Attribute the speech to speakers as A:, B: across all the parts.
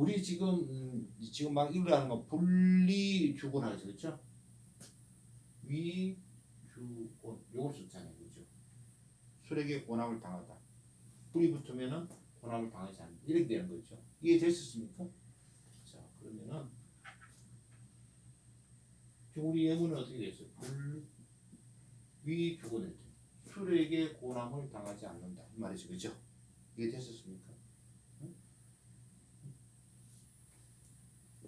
A: 우리 지금 음, 지금 막 읽으라는 건 분리주곤 하죠, 그렇죠? 위주곤 요걸 썼잖아요, 그렇죠? 술에게 고난을 당하다. 불이 붙으면은 고난을 당하지 않는다. 이렇게 되는 거죠. 이해되셨습니까? 자, 그러면은 우리 예문은 어떻게 됐어요? 불 위 주곤을 술에게 고난을 당하지 않는다. 이 말이죠, 그렇죠? 이해되셨습니까?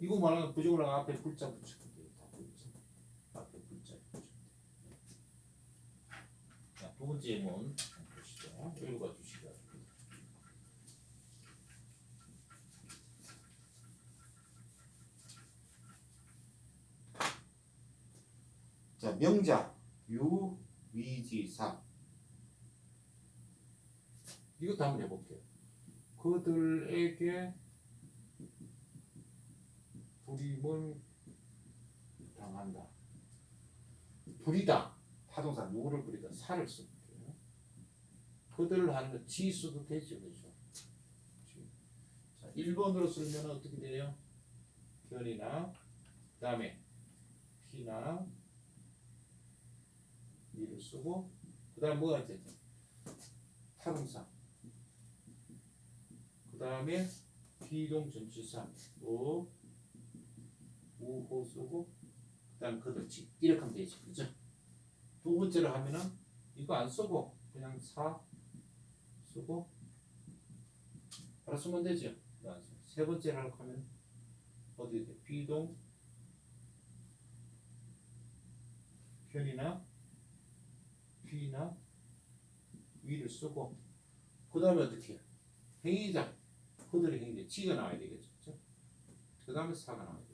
A: 이거 말하면 부정을 앞에. 앞에 불자 붙이면. 자, 두 번째 예문 보시죠. 읽어 주시기 바랍니다. 자, 명자 유위지사 이것도 한번 해볼게요. 그들에게 불임을 당한다. 불이다. 타동사 누구를 부리다. 살을 써볼게요. 그들을 하는 지수도 되죠. 그죠? 지. 자, 1번으로 쓰면 어떻게 돼요? 견이나 그 다음에 피나 이를 쓰고 그 다음 뭐가 되죠? 타동사 그 다음에 비동 전치사 뭐 우호 쓰고 그다음 그렇지 이렇게 하면 되지 그죠? 두 번째로 하면은 이거 안 쓰고 그냥 사 쓰고 바로 쓰면 되죠. 세 번째로 하려고 하면 어디 돼? 비동 편이나 비나 위를 쓰고 그 다음에 어떻게 해요? 행위자 그들의 행위자 지가 나와야 되겠죠. 그 다음에 사가 나와야. 그죠?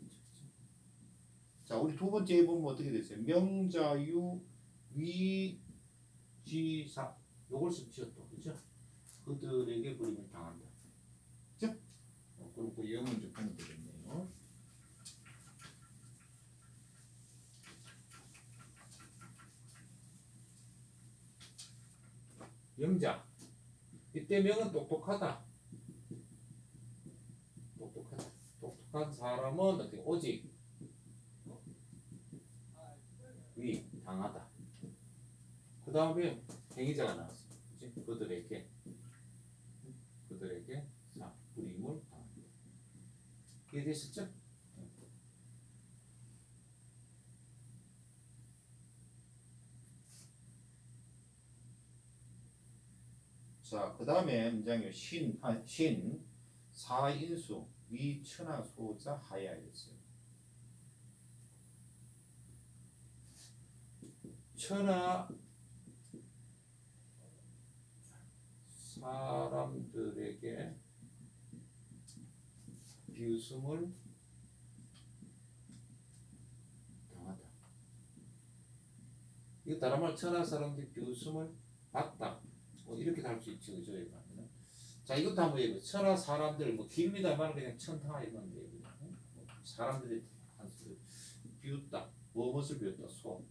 A: 자, 우리 두 번째 보면 어떻게 됐어요? 명자유 위지사 요걸 또 그죠? 그들에게 그림을 당한다. 그죠? 어, 그럼 그 영문 좀 보면 되겠네요. 명자 이때 명은 똑똑하다. 똑똑하다. 똑똑한 사람은 어떻게 오직 위 당하다. 그 다음에 행위자가 나왔어. 그치? 그들에게 그들에게 사 불임을 당한다. 이해되셨죠? 자, 그 다음에 문장이 신, 아, 신, 사인수, 위천하 소자 하야였어요. 천하 사람들에게 비웃음을 당하다. 이거 다른 말 천하 사람들이 비웃음을 받다. 뭐 이렇게 다룰 수 있죠, 그죠? 자, 이것도 한번 해보세요. 천하 사람들 뭐 길미다만 그냥 천하 이건 데뭐 사람들이 비웃다. 무엇을 비웃다? 소.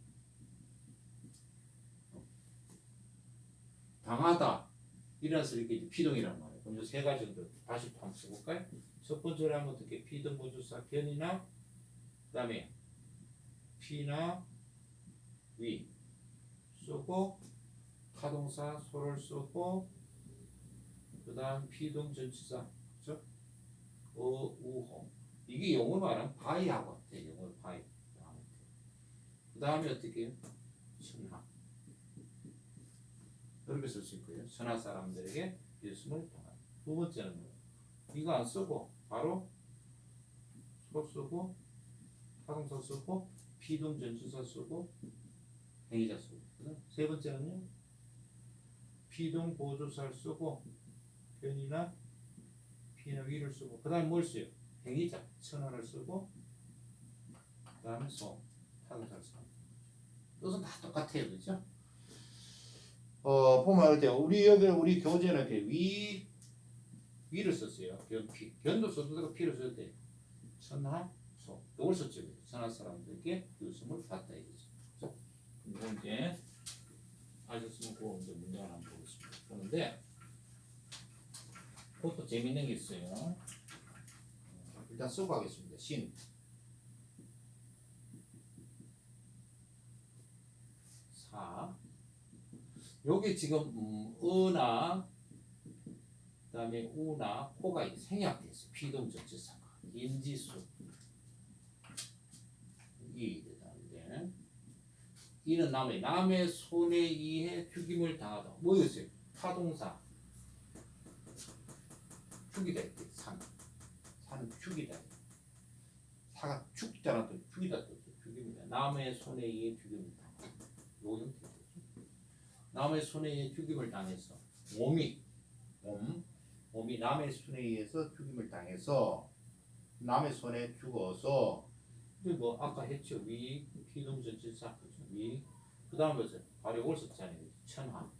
A: 당하다 이라서 이렇게 피동이란 말이에요. 그럼 이세 가지 정도 다시 한번 써볼까요? 첫 번째로 하면 어떻게 피동 보조사 견이나 그다음에 피나 위 쓰고 타동사 소를 쓰고 그다음 피동 전치사 그죠? 어 우호 이게 영어 말하면 바이하고 같아 영어 바이 그 다음에 어떻게? 천하 이렇게 쓸 수 있고요. 천하 사람들에게 예수를 당한. 두 번째는 뭐예요? 이거 안 쓰고 바로 소 쓰고 타동사 쓰고 피동 전치사 쓰고 행위자 쓰고. 세 번째는요. 피동 보조사를 쓰고 변이나 피나 위를 쓰고 그 다음 뭘 써요? 행위자 천하를 쓰고 그 다음에 소 타동사를 쓰고. 뜻은 다 똑같아요, 그렇죠? 어 보면 할때 우리 여기 우리 교재는 이렇게 위 위를 썼어요. 견 피 견도 써도 되고 피를 써도 돼. 천하 소 이걸 썼죠. 천하 사람들에게 교수을 받다 이거죠. 이제 아셨으면 그 이제 문장을 한번 보겠습니다. 그런데 그것도 재밌는 게 있어요. 어, 일단 쓰고 가겠습니다. 신. 사. 여기 지금 음, 어나 그다음에 우나 코가 생략돼 있어. 피동 전치사가 인지수 이 되는데 이는 남의 남의 손에 의해 죽임을 당하다. 뭐였어요? 타동사 죽이다 이렇게 산 산은 죽이다 사가 죽잖아 또 죽이다 또 죽입니다. 남의 손에 의해 죽임을 당하다. 요 형태죠. 남의 손에 의해 죽임을 당해서 몸이 몸 몸이 남의 손에 의해서 죽임을 당해서 남의 손에 죽어서 뭐 아까 했죠. 위 피동전치사 그죠. 위. 그 다음에 뭐죠 발효를 썼잖아요 천하.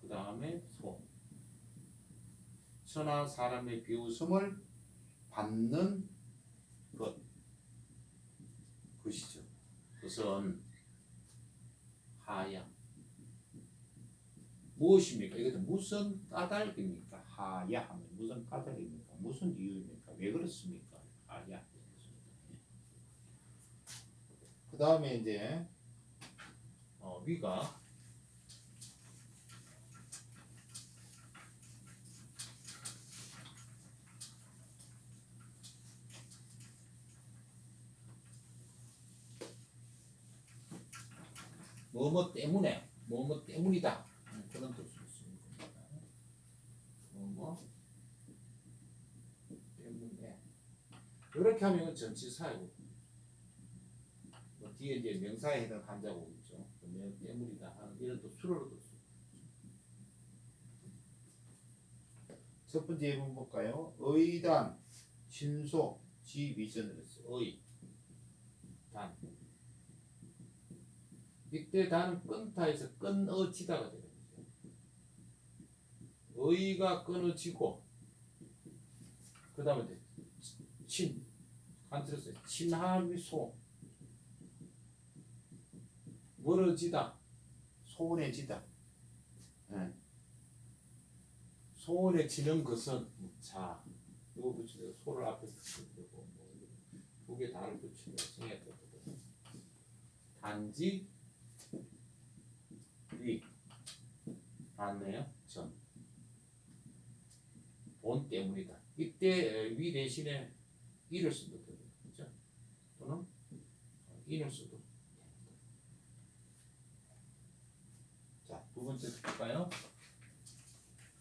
A: 그 다음에 소. 천하 사람의 비웃음을 받는 것. 것이죠. 그것은 하야 무엇입니까? 이것도 무슨 까닭입니까? 하야 하면 무슨 까닭입니까? 무슨 이유입니까? 왜 그렇습니까? 하야 그 다음에 이제 어, 위가 뭐뭐 때문에 뭐뭐 때문이다 음, 그런 뜻을 쓰는 겁니다. 뭐뭐 때문에 이렇게 하면 전치사이고 뭐 뒤에 이제 명사에 해당 한자고 있죠. 뭐 때문이다 하는 이런 또 수로로도. 첫 번째 예문 볼까요? 의단, 신소, 지위전을 했어요. 의, 단. 이때 단 끈타에서 끊어지다가 되는 거죠. 의가 끊어지고 그 다음에 친, 간들었어요. 친하위소 멀어지다, 소원해지다. 예. 소원해지는 것은 자, 이거 붙이고 소를 앞에 붙이고 뭐두개 다를 붙이고 생각했거든. 단지 위 맞네요. 전. 본 때문이다. 이때 에, 위 대신에 이를 그죠? 또는 됩니다. 자, 두 번째 볼까요?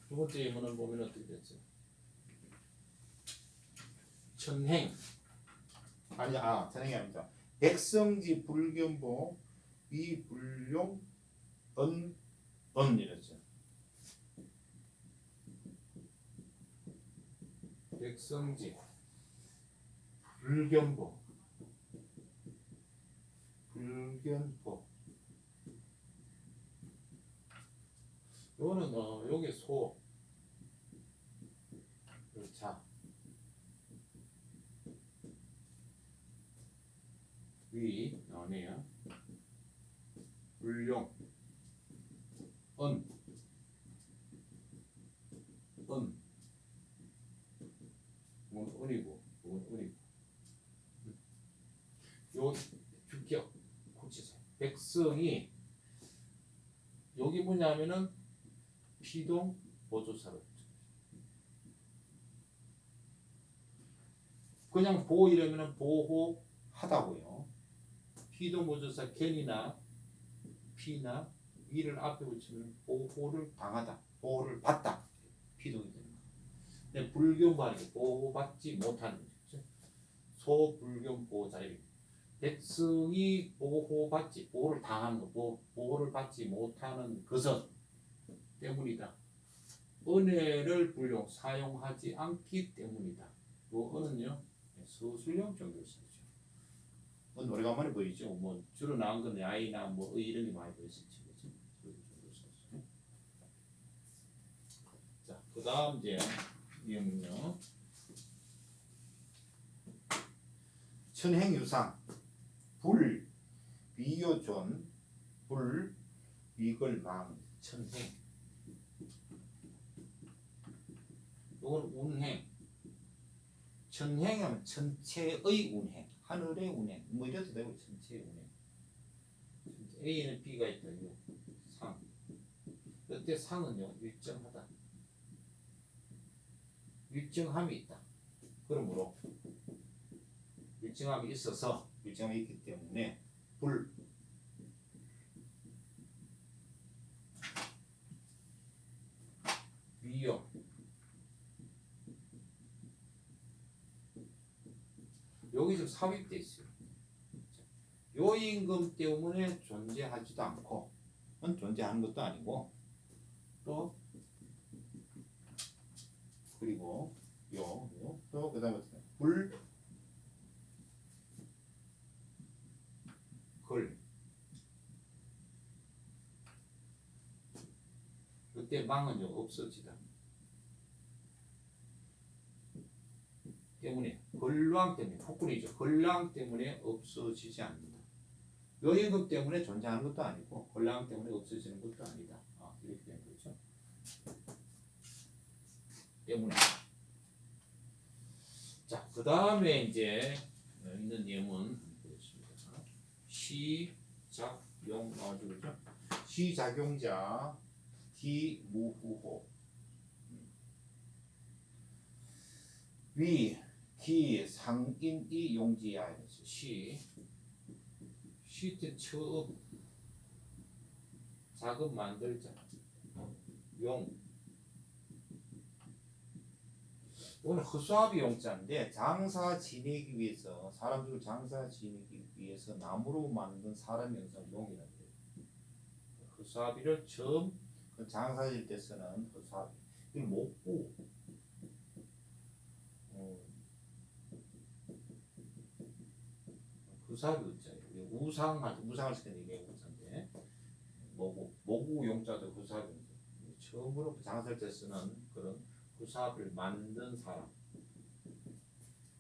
A: 두 번째 예문을 보면 어떻게 됐죠? 천행 아니 아 천행이 아닙니다. 백성지 불견보 은, 은 이랬죠. 백성지 불견보 불견보 요거는 어 요게 소 자. 위 나오네요. 불용 은, 은, 뭐 은이고, 뭐 은이고. 요 주격 고치세요. 백성이 여기 뭐냐면은 피동 보조사로 그냥 보호 이러면은 보호하다고요. 피동 보조사 견이나 피나 위를 앞에 붙이면 보호를 당하다, 보호를 받다, 피동이 되는 거. 근데 불교반이 보호받지 못하는 거죠. 소불교 보호자입 백성이 보호받지 보호를 당하는 거, 보, 보호를 받지 못하는 것은 때문이다. 은혜를 불용 사용하지 않기 때문이다. 요 은은요 서술형 정도 쓰죠. 은 오래간만에 보이죠. 뭐 주로 나온 건 야이나 뭐의 이런 게 많이 보였었죠. 자, 그 다음 이제 이음요 천행유상 불 비교존 불 위글망 천행 요건 운행 천행하면 천체의 운행, 하늘의 운행, 뭐 이래도 되고 천체의 운행. A에는 B가 있다. 요 상. 그때 상은요 일정하다. 일정함이 있다. 그러므로 일정함이 있어서 일정함이 있기 때문에 불. 위용 여기 지금 삽입돼 있어요. 요 임금 때문에 존재하지도 않고, 은 존재하는 것도 아니고, 또 그리고 요, 요, 또 그 다음에 불, 글. 그때 망은요 없어지다. 때문에 걸랑 때문에 폭군이죠. 걸랑 때문에 없어지지 않는다. 여임금 때문에 존재하는 것도 아니고 걸랑 때문에 없어지는 것도 아니다. 아, 이렇게 되는 거죠. 때문에 자, 그 다음에 이제 있는 예문 보겠습니다. 시작용 나오죠, 그죠? 시작용자 기무후호 위, 기, 상인 이 용지야 이랬어. 시, 시때 처음 자금 만들자. 용. 오늘 허수아비 용자인데 장사 지내기 위해서 사람들 장사 지내기 위해서 나무로 만든 사람 형상 용이라고 해요. 허수아비를 처음 그 장사질 때 쓰는 허수아비. 이걸 목구. 어, 허수아비 의자예요. 우상할 우상을 쓰는 이게 우상인데 모구 모구 용자도 허수아비 용자. 처음으로 그 장사할 때 쓰는 그런 후사업을 만든 사람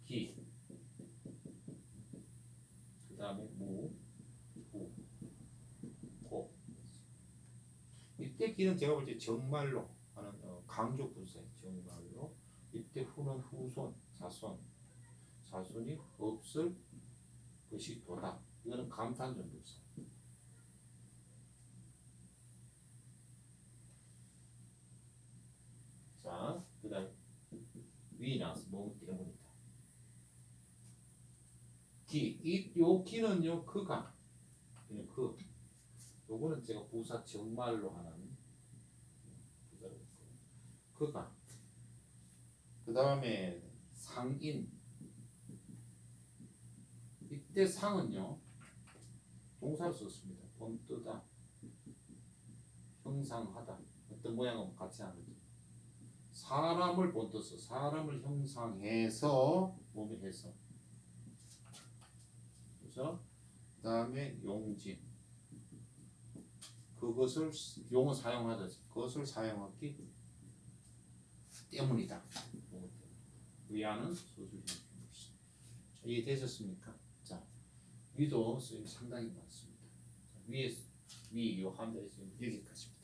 A: 기. 그 다음에 무, 후, 고. 기는 제가 볼 때 정말로 하는 어, 강조 부사예요. 정말로. 이때 후는 후손, 자손. 자손이 없을 것이 도다. 이거는 감탄전 부사. 자, 그 다음 위 나왔어. 몸 때문이다. 기, 이, 요 기는요, 그가. 그냥 그. 요거는 제가 부사 정말로 하는. 그가. 그 다음에 상인. 이때 상은요, 동사를 썼습니다. 본뜨다. 형상하다. 어떤 모양은 같이 하는 거죠. 사람을 본떠서 사람을 형상해서 몸에 해서 그래서 그 다음에 용진 그것을 용을 사용하다 그것을 사용했기 때문이다 위안은 소수형 이해되셨습니까? 자 위도 쓰임 상당히 많습니다 자, 위에 위요 함자에서 여기까지입니다.